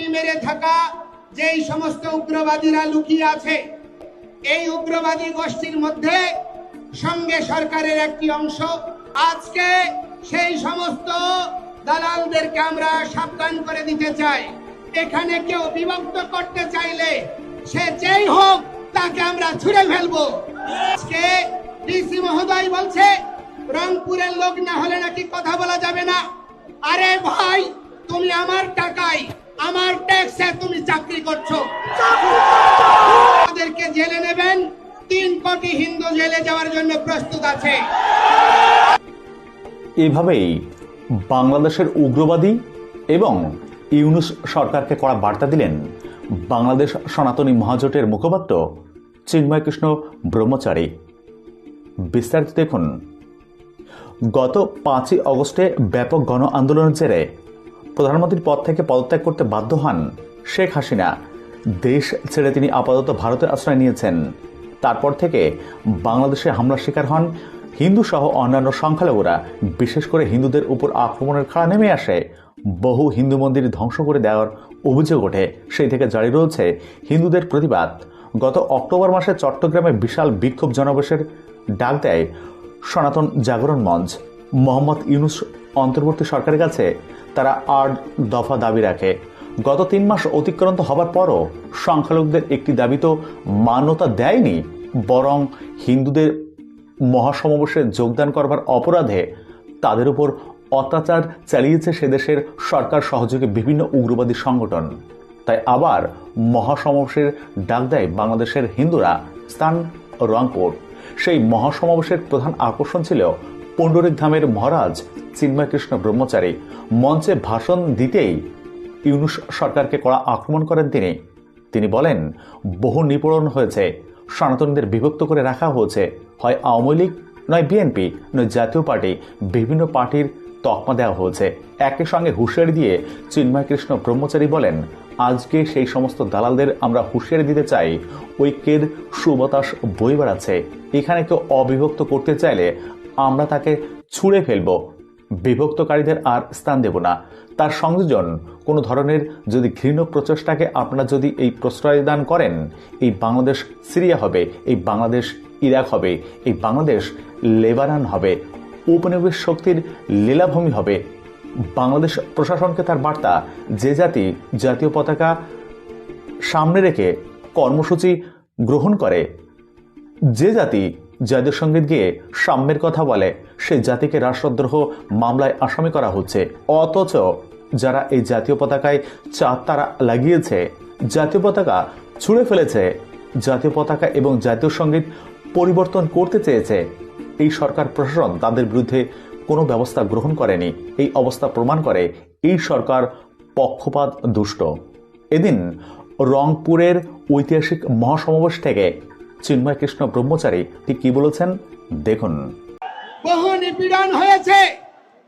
ঘাপটি মেরে থাকা যেই সমস্ত উগ্রবাদীরা লুকিয়ে আছে, এই উগ্রবাদী গোষ্ঠীর মধ্যে সঙ্গে সরকারের একটি অংশ। আজকে সেই সমস্ত দালালদেরকে আমরা সাবধান করে দিতে চাই। এখানে কেউ বিভক্ত করতে চাইলে সে যেই হোক তাকে আমরা ছুড়ে ফেলব। আজকে ডিসি মহোদয় বলছে, রংপুরের লোক না হলে নাকি কথা বলা যাবে না। আরে ভাই, তুমি আমার টাকায় আমার ট্যাক্সে তুমি চাকরি করছ। তাদেরকে জেলে নেবেন। তিন কোটি হিন্দু জেলে যাওয়ার জন্য প্রস্তুত আছে। এভাবেই বাংলাদেশের উগ্রবাদী এবং ইউনুস সরকারকে করা বার্তা দিলেন বাংলাদেশ সনাতনী মহাজোটের মুখপাত্র চিন্ময় কৃষ্ণ ব্রহ্মচারী। বিস্তারিত দেখুন। গত পাঁচই অগস্টে ব্যাপক গণ আন্দোলনের জেরে প্রধানমন্ত্রীর পদ থেকে পদত্যাগ করতে বাধ্য হন শেখ হাসিনা। দেশ ছেড়ে তিনি আপাতত ভারতের আশ্রয় নিয়েছেন। তারপর থেকে বাংলাদেশে হামলার শিকার হন হিন্দু সহ অন্যান্য সংখ্যালঘুরা। বিশেষ করে হিন্দুদের উপর আক্রমণের খাড়া নেমে আসে। বহু হিন্দু মন্দির ধ্বংস করে দেওয়ার অভিযোগ ওঠে। সেই থেকে জারি রয়েছে হিন্দুদের প্রতিবাদ। গত অক্টোবর মাসে চট্টগ্রামে বিশাল বিক্ষোভ জনবেশের ডাক দেয় সনাতন জাগরণ মঞ্চ। মোহাম্মদ ইউনুস অন্তর্বর্তী সরকারের কাছে তারা আট দফা দাবি রাখে। গত তিন মাস অতিক্রান্ত হবার পরও সংখ্যালঘুদের একটি দাবি তো মান্যতা দেয়নি, বরং হিন্দুদের মহাসমাবেশে যোগদান করবার অপরাধে তাদের উপর অত্যাচার চালিয়েছে সে দেশের সরকার সহযোগে বিভিন্ন উগ্রবাদী সংগঠন। তাই আবার মহাসমাবেশের ডাক দেয় বাংলাদেশের হিন্দুরা। স্থান রংপুর। সেই মহাসমাবেশের প্রধান আকর্ষণ ছিল পণ্ডরিক ধামের মহারাজ চিন্ময় কৃষ্ণ ব্রহ্মচারী মঞ্চে ভাষণ দিতেই ইউনুস সরকারকে কড়া আক্রমণ করেন তিনি। তিনি বলেন, বহু নিপীড়ন হয়েছে, সনাতনীদের বিভক্ত করে রাখা হয়েছে, হয় আওয়ামী লীগ, নয় বিএনপি, নয় জাতীয় পার্টি, বিভিন্ন পার্টির তকমা দেওয়া হয়েছে। একই সঙ্গে হুঁশিয়ারি দিয়ে চিন্ময় কৃষ্ণ ব্রহ্মচারী বলেন, আজকে সেই সমস্ত দালালদের আমরা হুঁশিয়ারি দিতে চাই, ঐক্যের সুবাতাস বই বেড়াচ্ছে এখানে কেউ অবিভক্ত করতে চাইলে আমরা তাকে ছুঁড়ে ফেলব। বিভক্তকারীদের আর স্থান দেব না। তার সংযোজন কোনো ধরনের যদি ঘৃণ প্রচেষ্টাকে আপনারা যদি এই প্রশ্রয় দান করেন, এই বাংলাদেশ সিরিয়া হবে, এই বাংলাদেশ ইরাক হবে, এই বাংলাদেশ লেবানন হবে উপনিবেশ শক্তির লীলাভূমি হবে, বাংলাদেশ প্রশাসনকে তার বার্তা, যে জাতি জাতীয় পতাকা সামনে রেখে কর্মসূচি গ্রহণ করে যে জাতি জাতীয় সংগীত গিয়ে সাম্যের কথা বলে, সে জাতিকে রাষ্ট্রদ্রোহ মামলায় আসামি করা হচ্ছে। অথচ যারা এই জাতীয় পতাকায় চার তারা লাগিয়েছে, জাতীয় পতাকা ছুঁড়ে ফেলেছে, জাতীয় পতাকা এবং জাতীয় সংগীত পরিবর্তন করতে চেয়েছে, এই সরকার প্রশাসন তাদের বিরুদ্ধে কোনো ব্যবস্থা গ্রহণ করেনি। এই অবস্থা প্রমাণ করে এই সরকার পক্ষপাত দুষ্ট। এদিন রংপুরের ঐতিহাসিক মহাসমাবেশ থেকে চিন্ময় কৃষ্ণ ব্রহ্মচারী ঠিক কি বলেছেন? দেখুন। বহু নিপীড়ন হয়েছে,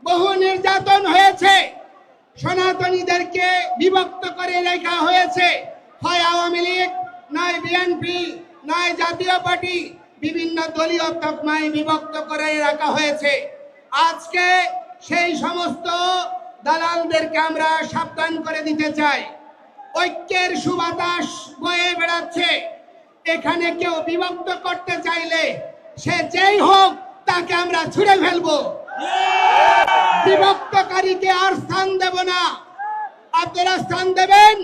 বহু নির্যাতন হয়েছে। সনাতনীদেরকে বিভক্ত করে রেখা হয়েছে। হয় আওয়ামী লীগ, নয় বিএনপি, নয় জাতীয় পার্টি, বিভিন্ন দলীয় তকমায় বিভক্ত করে রাখা হয়েছে। আজকে সেই সমস্ত দালালদেরকে আমরা সাবধান করে দিতে চাই। ঐক্যের সুবাতাস বয়ে বেড়াচ্ছে। এখানে কেউ বিভক্ত করতে চাইলে সে যেই হোক, তাকে আমরা ছুড়ে ফেলব। বিভক্তকারীকে আর স্থান দেব না। আপনারা স্থান দেবেন?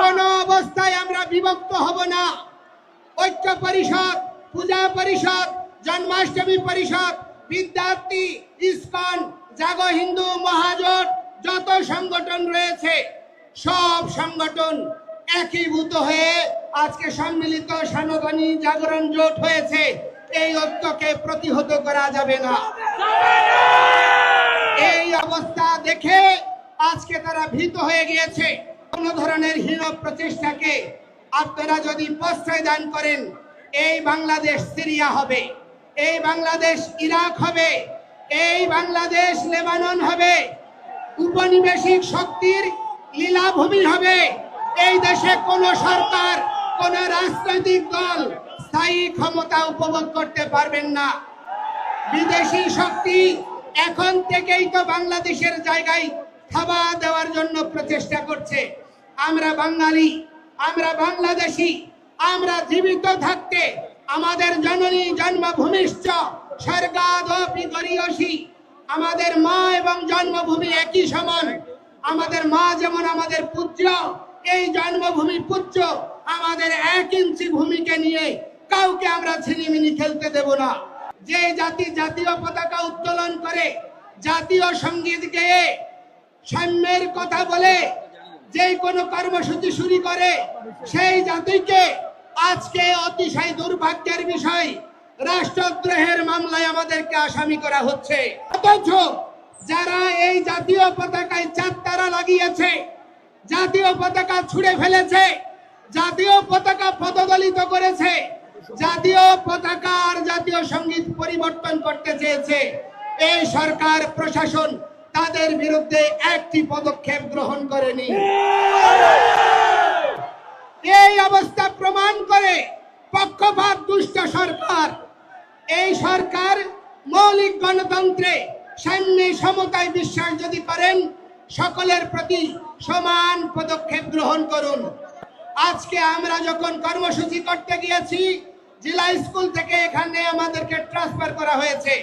কোন অবস্থায় আমরা বিভক্ত হব না। ঐক্য পরিষদ, পূজা পরিষদ, জন্মাষ্টমী পরিষদ, বিদ্যার্থী, ইস্কন, জাগো হিন্দু, মহাজোট, যত সংগঠন রয়েছে, সব সংগঠন একীভূত হয়ে আজকে সম্মিলিত সনাতনী জাগরণ জোট হয়েছে। এই ঐক্যকে প্রতিহত করা যাবে না। এই অবস্থা দেখে আজকে তারা ভীত হয়ে গিয়েছে। কোন ধরনের হীন প্রচেষ্টাকে আপনারা যদি প্রশ্রয় দান করেন, এই বাংলাদেশ সিরিয়া হবে, এই বাংলাদেশ ইরাক হবে, এই বাংলাদেশ লেবানন হবে, উপনিবেশিক শক্তির লীলাভূমি হবে, এই দেশে কোন সরকার কোন রাজনৈতিক দল স্থায়ী ক্ষমতা উপভোগ করতে পারবেন না। বিদেশি শক্তি এখন থেকেই তো বাংলাদেশের জায়গায় থাবা দেওয়ার জন্য প্রচেষ্টা করছে। আমরা বাঙালি, আমরা বাংলাদেশি, আমরা জীবিত থাকতে আমাদের জননী জন্মভূমিশ্চ স্বর্গাদপি আমাদের মা এবং জন্মভূমি একই সমান। আমাদের মা যেমন আমাদের পুত্র, এই জন্মভূমি পুত্র আমাদের এক ইঞ্চি ভূমিকে নিয়ে কাউকে আমরা ছিনিমিনি খেলতে দেব না। যে জাতি জাতীয় পতাকা উত্তোলন করে জাতীয় সংগীত গেয়ে সাম্যের কথা বলে যে কোনো কর্মসূচি শুরু করে, সেই জাতিকে আজকে অতিশয় দুর্ভাগ্যের বিষয় রাষ্ট্রদ্রোহের মামলায় আমাদেরকে আসামি করা হচ্ছে। অথচ যারা এই জাতীয় পতাকায় চার তারা লাগিয়েছে, জাতীয় পতাকা ছুঁড়ে ফেলেছে জাতীয় পতাকা পদদলিত করেছে। জাতীয় পতাকা আর জাতীয় সংগীত পরিবর্তন করতে চেয়েছে। এই সরকার প্রশাসন তাদের বিরুদ্ধে একটি পদক্ষেপ গ্রহণ করেনি। এই অবস্থা প্রমাণ করে পক্ষপাত দুষ্ট সরকার। এই সরকার মৌলিক গণতন্ত্রে সাম্যে সমতায় বিশ্বাস যদি করেন, সকলের প্রতি সমান পদক্ষেপ গ্রহণ করুন। আজকে আমরা যখন কর্মসূচি করতে গিয়েছি, জেলা স্কুল থেকে এখানে আমাদেরকে ট্রান্সফার করা হয়েছে।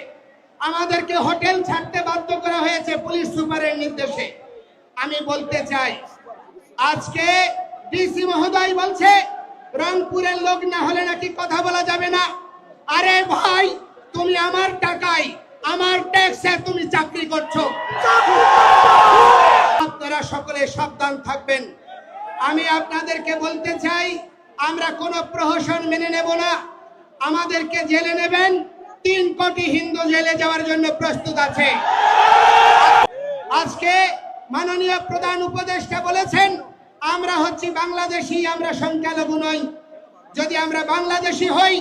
আমাদেরকে হোটেল ছাড়তে বাধ্য করা হয়েছে পুলিশ সুপারের নির্দেশে। আমি বলতে চাই, আজকে ডিসি মহোদয় বলছে, রংপুরের লোক না হলে নাকি কথা বলা যাবে না। আরে ভাই, তুমি আমার টাকায়, আমার ট্যাক্সে তুমি চাকরি করছ। আপনারা সকলে সাবধান থাকবেন। আমি আপনাদেরকে বলতে চাই, আমরা কোনো প্রহসন মেনে নেব না। আমাদেরকে জেলে নেবেন। তিন কোটি হিন্দু জেলে যাওয়ার জন্য প্রস্তুত আছে। আজকে মাননীয় প্রধান উপদেষ্টা বলেছেন, আমরা হচ্ছি বাংলাদেশি, আমরা সংখ্যালঘু নই। যদি আমরা বাংলাদেশি হই,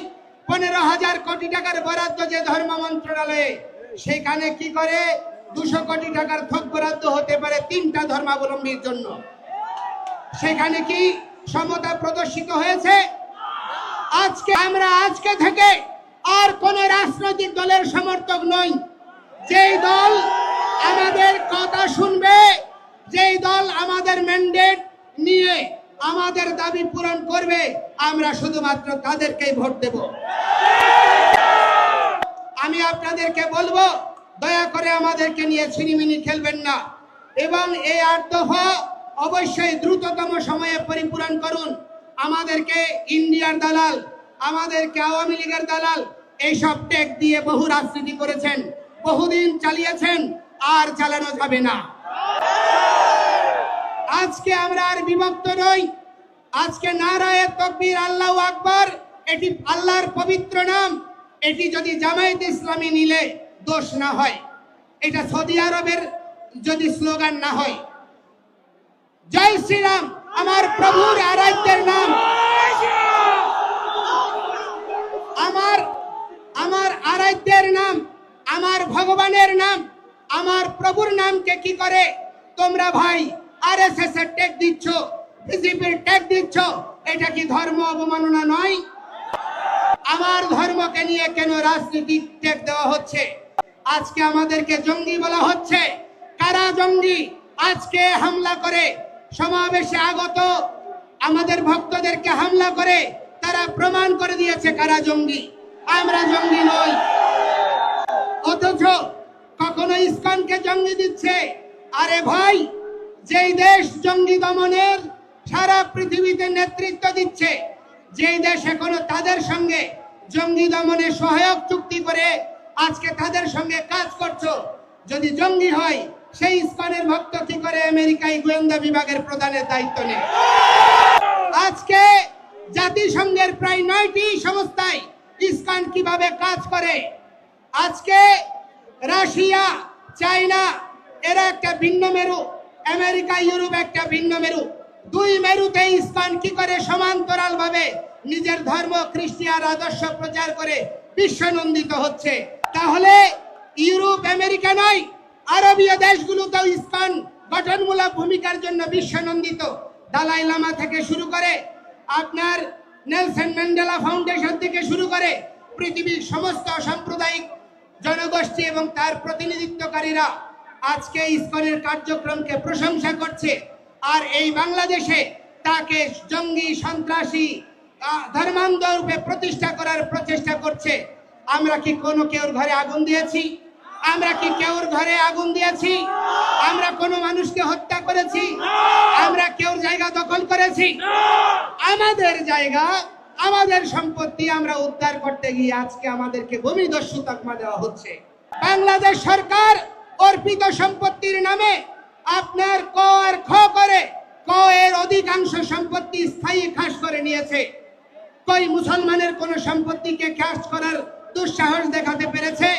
পনেরো হাজার কোটি টাকার বরাদ্দ যে ধর্ম মন্ত্রণালয়ে, সেখানে কি করে দুশো কোটি টাকার থোক বরাদ্দ হতে পারে তিনটা ধর্মাবলম্বীর জন্য? সেখানে কি সমতা প্রদর্শিত হয়েছে? আজকে আমরা আজকে থেকে আর কোন রাজনৈতিক দলের সমর্থক নই। যেই দল আমাদের কথা শুনবে, যেই দল আমাদের ম্যান্ডেট নিয়ে আমাদের দাবি পূরণ করবে, আমরা শুধুমাত্র তাদেরকেই ভোট দেব। আমি আপনাদেরকে বলব, দয়া করে আমাদেরকে নিয়ে ছিনিমিনি খেলবেন না। এবং এই আট দফা অবশ্যই দ্রুততম সময়ে পরিপূরণ করুন। আমাদেরকে ইন্ডিয়ার দালাল, আমাদেরকে আওয়ামী লীগের দালাল, এইসব টেক দিয়ে বহু রাজনীতি করেছেন, বহুদিন চালিয়েছেন, আর চালানো যাবে না। আজকে আমরা আর বিভক্ত নই। আজকে নারায়ে তকবির আল্লাহ আকবর, এটি আল্লাহর পবিত্র নাম। এটি যদি জামায়াত ইসলামী নিলে দোষ না হয়। এটা সৌদি আরবের যদি স্লোগান না হয়। জয় শ্রীরাম, আমার প্রভুর আরাধ্যের নাম। আমার আমার আরাধ্যের নাম, আমার ভগবানের নাম, আমার প্রভুর নামকে কি করে তোমরা ভাই আর এস এস এর টেক দিচ্ছ বিজেপির টেক দিচ্ছ, এটা কি ধর্ম অবমাননা নয়? আমার ধর্মকে নিয়ে কেন রাজনীতি টেক দেওয়া হচ্ছে? আজকে আমাদেরকে জঙ্গি বলা হচ্ছে। কারা জঙ্গি? আজকে হামলা করে সমাবেশে আগত আমাদের ভক্তদেরকে হামলা করে তারা প্রমাণ করে দিয়েছে কারা জঙ্গি। আমরা জঙ্গি নই। অথচ কখনো ইসকনকে জঙ্গি দিচ্ছে। আরে ভাই, যেই দেশ জঙ্গি দমনের সারা পৃথিবীতে নেতৃত্ব দিচ্ছে, যেই দেশ এখনও তাদের সঙ্গে জঙ্গি দমনে সহায়ক চুক্তি করে আজকে তাদের সঙ্গে কাজ করছ। যদি জঙ্গি হয় সেই ইসকনের ভক্ত কি করে আমেরিকায় গোয়েন্দা বিভাগের প্রধানের দায়িত্ব নেয়। আজকে জাতিসংঘের প্রায় নয়টি সংস্থায় ইসকন কীভাবে কাজ করে, আজকে রাশিয়া, চায়না, এরা একটা ভিন্ন মেরু, আমেরিকা, ইউরোপ একটা ভিন্ন মেরু। দুই মেরুতে ইসকন কি করে সমান্তরাল ভাবে নিজের ধর্ম খ্রিস্টিয়ান আদর্শ প্রচার করে বিশ্বনন্দিত হচ্ছে। তাহলে ইউরোপ আমেরিকা নয় আরবীয় দেশগুলোতেও ইসকন গঠনমূলক ভূমিকার জন্য বিশ্বনন্দিত দালাই লামা থেকে শুরু করে আপনার নেলসন ম্যান্ডেলা ফাউন্ডেশন থেকে শুরু করে পৃথিবীর সমস্ত সাম্প্রদায়িক জনগোষ্ঠী এবং তার প্রতিনিধিত্বকারীরা আজকে ইসকনের কার্যক্রমকে প্রশংসা করছে। আর এই বাংলাদেশে তাকে জঙ্গি, সন্ত্রাসী ধর্মান্ধ রূপে প্রতিষ্ঠা করার প্রচেষ্টা করছে। আমরা কি কোনো কেউর ঘরে আগুন দিয়েছি? আমরা কি কেউর ঘরে আগুন দিয়েছি? আমরা কোনো মানুষকে হত্যা করেছি? আমরা কেউর জায়গা দখল করেছি? আমাদের জায়গা, আমাদের সম্পত্তি আমরা উদ্ধার করতে গিয়ে আজকে আমাদেরকে ভূমিদস্যু তকমা দেওয়া হচ্ছে। বাংলাদেশ সরকার অর্পিত সম্পত্তির নামে আপনার ক আর খ করে ক এর অধিকাংশ সম্পত্তি স্থায়ী খাস করে নিয়েছে। কই মুসলমানের কোন সম্পত্তিকে খাস করার দুঃসাহস দেখাতে পেরেছে?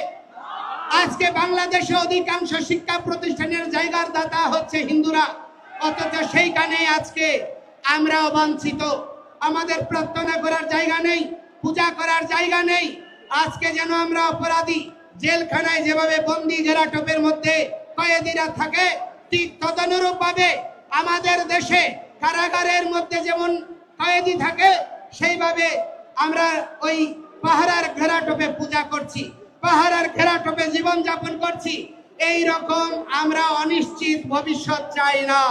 আজকে বাংলাদেশে অধিকাংশ শিক্ষা প্রতিষ্ঠানের জায়গার দাতা হচ্ছে হিন্দুরা। অথচ সেইখানে আজকে আমরা অবাঞ্ছিত। আমাদের প্রার্থনা করার জায়গা নেই, পূজা করার জায়গা নেই। আজকে যেন আমরা অপরাধী, জেলখানায় যেভাবে বন্দি ঘেরাটোপের মধ্যে কয়েদিরা থাকে, ঠিক তদনুরূপ ভাবে আমাদের দেশে কারাগারের মধ্যে যেমন কয়েদি থাকে, সেইভাবে আমরা ওই পাহারার ঘেরাটোপে পূজা করছি। পাহাড়ের ঘেরাটোপে জীবন যাপন করছি। এই রকম আমরা অনিশ্চিত ভবিষ্যৎ চাই না।